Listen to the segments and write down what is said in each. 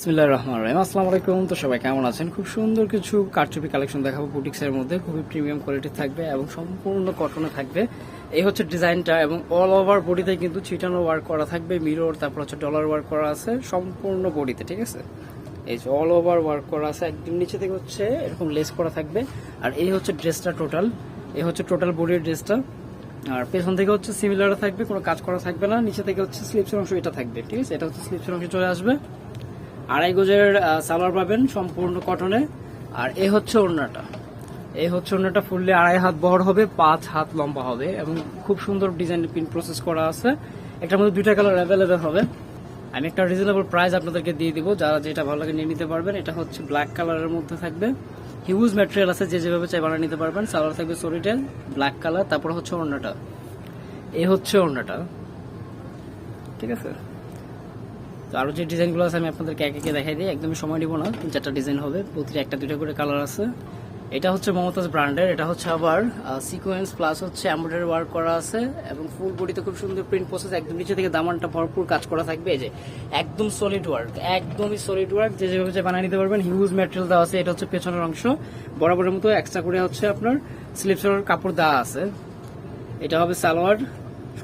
বিসমিল্লাহ রহমান রহিম। আসসালামু আলাইকুম। তো সবাই কেমন আছেন? খুব সুন্দর কিছু কারচুপি কালেকশন দেখাবো। বুটিক্সের মধ্যে খুবই প্রিমিয়াম কোয়ালিটি থাকবে এবং সম্পূর্ণ কটনে থাকবে। এই হচ্ছে ডিজাইনটা এবং অল ওভার বডিতে কিন্তু ছিটানো ওয়ার্ক করা থাকবে। মিরর তারপর হচ্ছে ডলার ওয়ার্ক করা আছে। সম্পূর্ণ বডিতে, ঠিক আছে? এই যে অল ওভার ওয়ার্ক করা আছে। একদম নিচে থেকে হচ্ছে এরকম লেস করা থাকবে। আর এই হচ্ছে ড্রেসটা টোটাল এই হচ্ছে টোটাল বডির ড্রেসটা আর পেছন থেকে হচ্ছে সিমিলার থাকবে, কোনো কাজ করা থাকবে না। নিচে থেকে হচ্ছে স্লিপসের অংশ এটা থাকবে, ঠিক আছে? এটা হচ্ছে স্লিপসের অংশ চলে আসবে। আড়াই গজের সালোয়ার পাবেন সম্পূর্ণ কটনে। আর এ হচ্ছে ওড়নাটা। এই হচ্ছে ওড়নাটা ফুললে আড়াই হাত বহর হবে, পাঁচ হাত লম্বা হবে এবং খুব সুন্দর ডিজাইন প্রিন্ট প্রসেস করা আছে। এটার মধ্যে দুইটা কালার অ্যাভেলেবেল হবে। আমি একটা রিজনেবল প্রাইস আপনাদেরকে দিয়ে দিব, যারা যেটা ভালো লাগে নিয়ে নিতে পারবেন। এটা হচ্ছে ব্ল্যাক কালারের মধ্যে থাকবে। হিউজ ম্যাটেরিয়াল আছে, যে যেভাবে চাই বানিয়ে নিতে পারবেন। সালোয়ার থাকবে সরিটেল ব্ল্যাক কালার তারপর হচ্ছে ওড়নাটা। এই হচ্ছে ওড়নাটা। ঠিক আছে? তো আরও যে ডিজাইনগুলো আছে, আমি আপনাদেরকে একে একে দেখাই দিই। একদমই সময় নিব না, তিন চারটা ডিজাইন হবে, প্রতিটা একটা দুটো করে কালার আছে। এটা হচ্ছে মমতাজ ব্র্যান্ডের, এটা হচ্ছে আবার সিকোয়েন্স প্লাস হচ্ছে এমব্রয়ডারি ওয়ার্ক করা আছে এবং ফুল বডিতে খুব সুন্দর প্রিন্ট প্রসেস একদম নিচে থেকে দামানটা ভরপুর কাজ করা থাকবে। এই যে, একদম সলিড ওয়ার্ক একদমই সলিড ওয়ার্ক যে যেভাবে বানিয়ে নিতে পারবেন হিউজ ম্যাটেরিয়াল দেওয়া আছে, এটা হচ্ছে পেছনের অংশ। বরাবরের মতো এক্সট্রা করে হচ্ছে আপনার স্লিপসের কাপড় দেওয়া আছে। এটা হবে সালোয়ার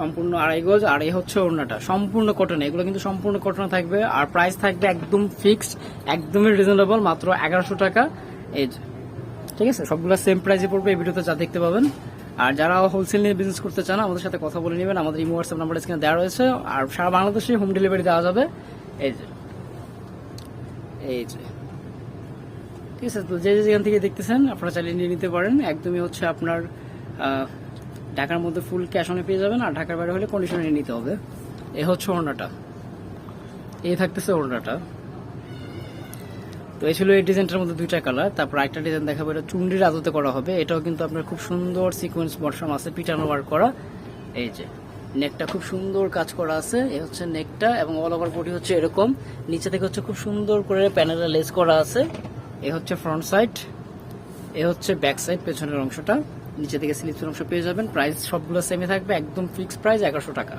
সম্পূর্ণ আড়াই গজ, আর এই হচ্ছে ওড়নাটা। সম্পূর্ণ কটন এগুলো কিন্তু সম্পূর্ণ কটন থাকবে। আর প্রাইস থাকবে একদম ফিক্সড একদমই রিজনেবল মাত্র এগারোশো টাকা। এই। ঠিক আছে? সবগুলো সেম প্রাইসে পড়বে এই ভিডিওতে যা দেখতে পাবেন। আর যারা হোলসেল নিয়ে বিজনেস করতে চান, আমাদের সাথে কথা বলে নেবেন। আমাদের ইমো হোয়াটসঅ্যাপ নাম্বার স্ক্রিনে দেওয়া রয়েছে। আর সারা বাংলাদেশে হোম ডেলিভারি দেওয়া যাবে। এই যে এই যে। ঠিক আছে? তো যে যেখান থেকে দেখতেছেন, আপনারা চালিয়ে নিয়ে নিতে পারেন। একদমই হচ্ছে আপনার ঢাকার মধ্যে ফুল ক্যাশ অনে পেয়ে যাবেন আর ঢাকার বাইরে হলে কন্ডিশনে নিতে হবে। এ হচ্ছে ওড়নাটা এই থাকতেছে ওড়নাটা তো এই ছিল এই ডিজাইনটার মধ্যে দুইটা কালার তারপর একটা ডিজাইন দেখাবো, এটা চুন্ডির আদতে করা হবে। এটাও কিন্তু আপনার খুব সুন্দর সিকোয়েন্স বর্ষণ আছে, পিটানো ওয়ার্ক করা। এই যে নেকটা খুব সুন্দর কাজ করা আছে, এ হচ্ছে নেকটা এবং অল ওভার বডি হচ্ছে এরকম। নিচে থেকে হচ্ছে খুব সুন্দর করে প্যানেলে লেস করা আছে। এ হচ্ছে ফ্রন্ট সাইড এ হচ্ছে ব্যাক সাইড পেছনের অংশটা। নিচে থেকে স্লিপসের অংশ পেয়ে যাবেন। প্রাইস সবগুলো সেমে থাকবে, একদম ফিক্সড প্রাইস এগারোশো টাকা।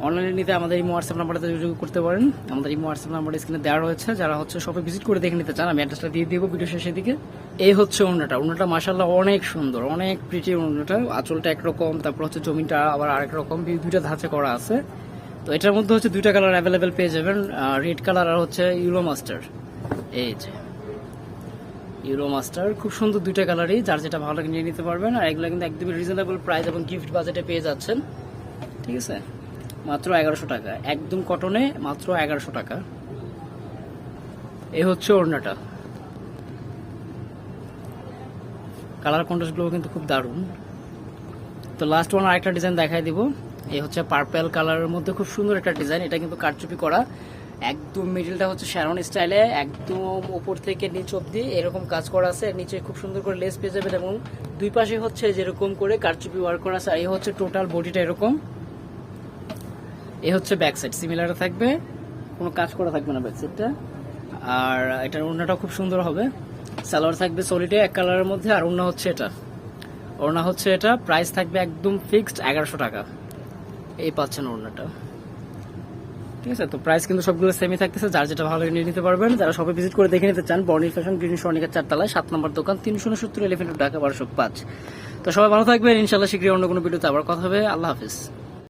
অনলাইনে নিতে আমাদের এই হোয়াটসঅ্যাপ নাম্বারটাতে যোগাযোগ করতে পারেন। আমাদের এই হোয়াটসঅ্যাপ নাম্বার স্ক্রিনে দেওয়া রয়েছে। যারা হচ্ছে সবাই ভিজিট করে দেখে নিতে চান, আমি অ্যাড্রেসটা দিয়ে দিব ভিডিও শেষের দিকে। এই হচ্ছে ওড়নাটা। ওড়নাটা মাসাল্লাহ অনেক সুন্দর, অনেক প্রিটি ওড়নাটা। আঁচলটা একরকম, তারপর হচ্ছে জমিটা আবার আরেক রকম, দুই- দুইটা ধাঁচে করা আছে। তো এটার মধ্যে হচ্ছে দুইটা কালার অ্যাভেলেবেল পেয়ে যাবেন রেড কালার আর হচ্ছে ইউরো মাস্টার এই যে। ইউরো মাস্টার খুব সুন্দর দুইটা কালারই যার যেটা ভালো লাগে নিয়ে নিতে পারবেন, আর এগুলো কিন্তু একদমই রিজনেবল প্রাইস এবং গিফট বাজেটে পেয়ে যাচ্ছেন। ঠিক আছে? মাত্র এগারোশো টাকা। একদম কটনে মাত্র এগারোশো টাকা। এ হচ্ছে ওড়নাটা। কালার কন্ট্রাস্টগুলো কিন্তু খুব দারুণ। তো লাস্ট ওয়ান আরেকটা ডিজাইন দেখাই দিব। এই হচ্ছে পার্পেল কালারের মধ্যে খুব সুন্দর একটা ডিজাইন এটা কিন্তু কারচুপি করা। একদম মিডিলটা হচ্ছে শ্যারন স্টাইলে একদম উপর থেকে নিচ অব্দি এরকম কাজ করা আছে। নিচে খুব সুন্দর করে লেস পেয়ে যাবেন এবং দুই পাশে হচ্ছে যেরকম করে কারচুপি ওয়ার্ক করা আছে, আর এই হচ্ছে টোটাল বডিটা এরকম। এ হচ্ছে ব্যাক সাইড সিমিলার থাকবে, কোনো কাজ করা থাকবে না ব্যাক সাইডটা আর এটার ওড়নাটা খুব সুন্দর হবে। সালোয়ার থাকবে সলিডে এক কালারের মধ্যে, আর ওড়না হচ্ছে এটা। ওড়না হচ্ছে এটা প্রাইস থাকবে একদম ফিক্সড এগারোশো টাকা। এই পাচ্ছেন ওড়নাটা। ঠিক আছে? তো প্রাইস কিন্তু সবগুলো সেমই থাকতেছে। যার যেটা ভালো নিয়ে নিতে পারবেন। যারা সবাই ভিজিট করে দেখে নিতে চান বর্ণিল ফ্যাশন গ্রিন চার চারতলায়, সাত নম্বর দোকান, তিনশো সত্তর এলিফেন্ট ঢাকা, বারোশো পাঁচ। তো সবাই ভালো থাকবেন। ইনশাল্লাহ শীঘ্রই অন্য কোনো ভিডিওতে আবার কথা হবে। আল্লাহ হাফিজ।